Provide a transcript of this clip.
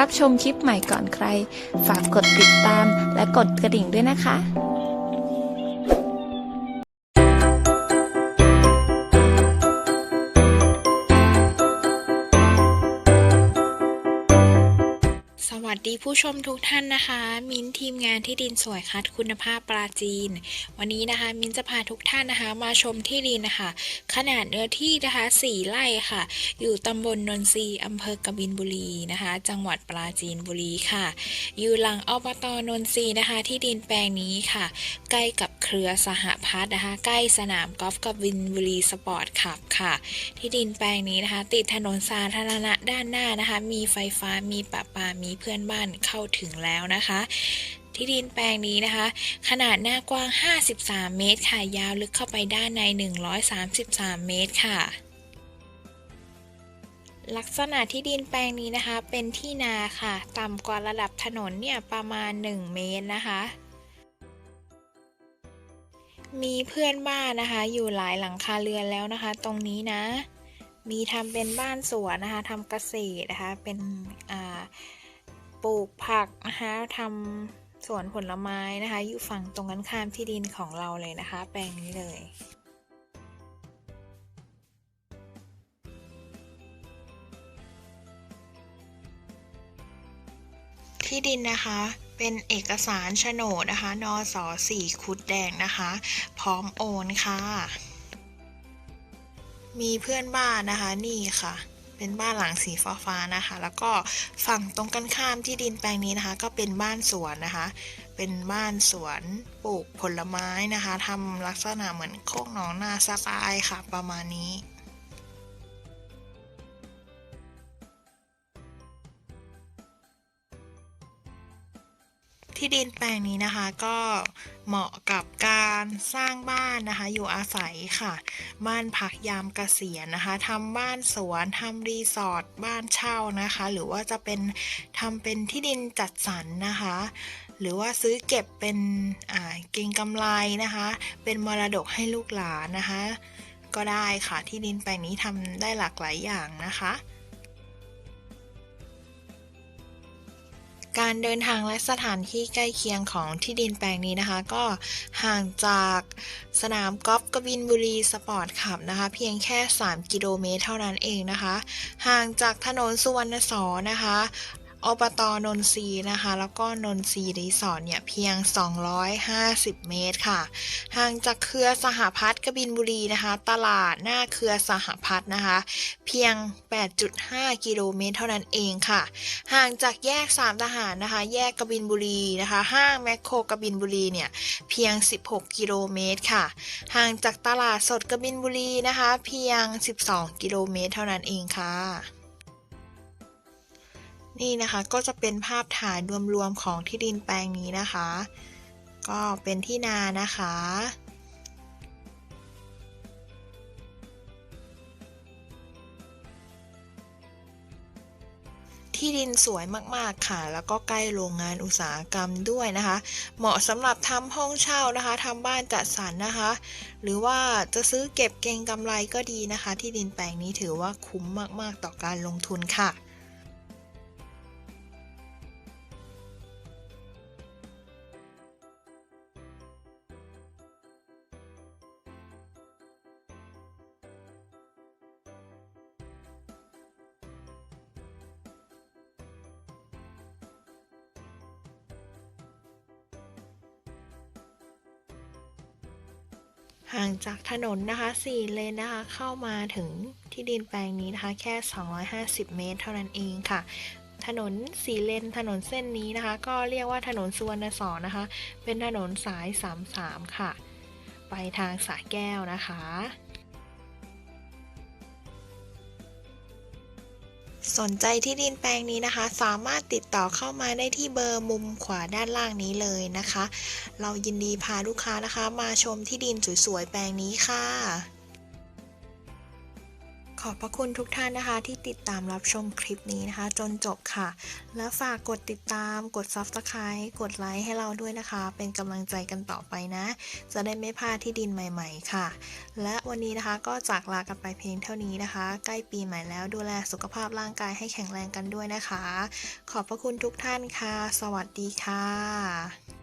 รับชมคลิปใหม่ก่อนใคร ฝากกดติดตามและกดกระดิ่งด้วยนะคะ วัสดีผู้ชมทุกท่านนะคะ มินทีมงานที่ดินสวยคัดคุณภาพปราจีน วันนี้นะคะ มินจะพาทุกท่านนะคะ มาชมที่ดินนะคะ ขนาดเนื้อที่นะคะสี่ไร่ค่ะ อยู่ตำบลนนทรีอำเภอกบินบุรีนะคะ จังหวัดปราจีนบุรีค่ะ อยู่หลังอบตนนทรีนะคะ ที่ดินแปลงนี้ค่ะ ใกล้กับเครือสหพัฒน์นะคะ ใกล้สนามกอล์ฟกบินบุรีสปอร์ตคลับค่ะ ที่ดินแปลงนี้นะคะ ติดถนนสาธารณะด้านหน้านะคะ มีไฟฟ้ามีประปามีเพื่อนบ้านเข้าถึงแล้วนะคะ ที่ดินแปลงนี้นะคะ ขนาดหน้ากว้าง 53 เมตรค่ะ ยาวลึกเข้าไปด้านใน 133 เมตรค่ะลักษณะที่ดินแปลงนี้นะคะ เป็นที่นาค่ะ ต่ำกว่าระดับถนนเนี่ยประมาณ 1 เมตรนะคะ มีเพื่อนบ้านนะคะ อยู่หลายหลังคาเรือนแล้วนะคะ ตรงนี้นะ มีทำเป็นบ้านสวนนะคะทำเกษตรนะคะ เป็นอ่า ปลูกผักนะคะทำสวนผลไม้นะคะ อยู่ฝั่งตรงกันข้ามที่ดินของเราเลยนะคะ แปลงนี้เลยที่ดินนะคะ เป็นเอกสารโฉนดนะคะ นสสี่คุดแดงนะคะ พร้อมโอนค่ะ มีเพื่อนบ้านนะคะ นี่ค่ะ เป็นบ้านหลังสีฟ้าๆนะคะ แล้วก็ฝั่งตรงกันข้ามที่ดินแปลงนี้นะคะ ก็เป็นบ้านสวนนะคะ เป็นบ้านสวนปลูกผลไม้นะคะทำลักษณะเหมือนโคกหนองนาสไตล์ค่ะ ประมาณนี้ ที่ดินแปลงนี้นะคะก็เหมาะกับการสร้างบ้านนะคะ อยู่อาศัยค่ะ บ้านพักยามเกษียณนะคะทำบ้านสวนทำรีสอร์ทบ้านเช่านะคะ หรือว่าจะเป็นทำเป็นที่ดินจัดสรรนะคะ หรือว่าซื้อเก็บเป็นเก็งกำไรนะคะ เป็นมรดกให้ลูกหลานนะคะ ก็ได้ค่ะที่ดินแปลงนี้ทำได้หลากหลายอย่างนะคะ การเดินทางและสถานที่ใกล้เคียงของที่ดินแปลงนี้นะคะ ก็ห่างจากสนามกอล์ฟกบินบุรีสปอร์ตคลับนะคะ เพียงแค่ 3 กิโลเมตรเท่านั้นเองนะคะ ห่างจากถนนสุวรรณสอนนะคะ อบตนนทรีนะคะ แล้วก็นนทรีรีสอร์ทเนี่ยเพียง 250 เมตรค่ะ ห่างจากเครือสหพัฒน์กบินบุรีนะคะ ตลาดหน้าเครือสหพัฒน์นะคะ เพียง 8.5 กิโลเมตรเท่านั้นเองค่ะ ห่างจากแยกสามทหารนะคะ แยกกบินบุรีนะคะ ห้างแมคโครกบินบุรีเนี่ยเพียง 16 กิโลเมตรค่ะ ห่างจากตลาดสดกบินบุรีนะคะ เพียง 12 กิโลเมตรเท่านั้นเองค่ะ นี่นะคะก็จะเป็นภาพถ่ายรวมๆของที่ดินแปลงนี้นะคะ ก็เป็นที่นานะคะที่ดินสวยมากๆค่ะ แล้วก็ใกล้โรงงานอุตสาหกรรมด้วยนะคะ เหมาะสำหรับทำห้องเช่านะคะทำบ้านจัดสรรนะคะ หรือว่าจะซื้อเก็บเก็งกำไรก็ดีนะคะ ที่ดินแปลงนี้ถือว่าคุ้มมากๆต่อการลงทุนค่ะ ห่างจากถนนนะคะ 4 เลนนะคะ เข้ามาถึงที่ดินแปลงนี้นะคะ แค่ 250 เมตร เท่านั้นเองค่ะ ถนนสีเลน ถนนเส้นนี้นะคะ ก็เรียกว่าถนนสุวรรณสอนนะคะ เป็นถนนสาย 33 ค่ะ ไปทางสระแก้วนะคะ สนใจที่ดินแปลงนี้นะคะ สามารถติดต่อเข้ามาได้ที่เบอร์มุมขวาด้านล่างนี้เลยนะคะ เรายินดีพาลูกค้านะคะ มาชมที่ดินสวยๆแปลงนี้ค่ะ ขอบพระคุณทุกท่านนะคะ ที่ติดตามรับชมคลิปนี้นะคะ จนจบค่ะ และฝากกดติดตามกด Subscribe กดไลค์ให้เราด้วยนะคะ เป็นกำลังใจกันต่อไปนะ จะได้ไม่พลาดที่ดินใหม่ๆค่ะ และวันนี้นะคะก็จากลากันไปเพียงเท่านี้นะคะ ใกล้ปีใหม่แล้วดูแลสุขภาพร่างกายให้แข็งแรงกันด้วยนะคะ ขอบพระคุณทุกท่านค่ะ สวัสดีค่ะ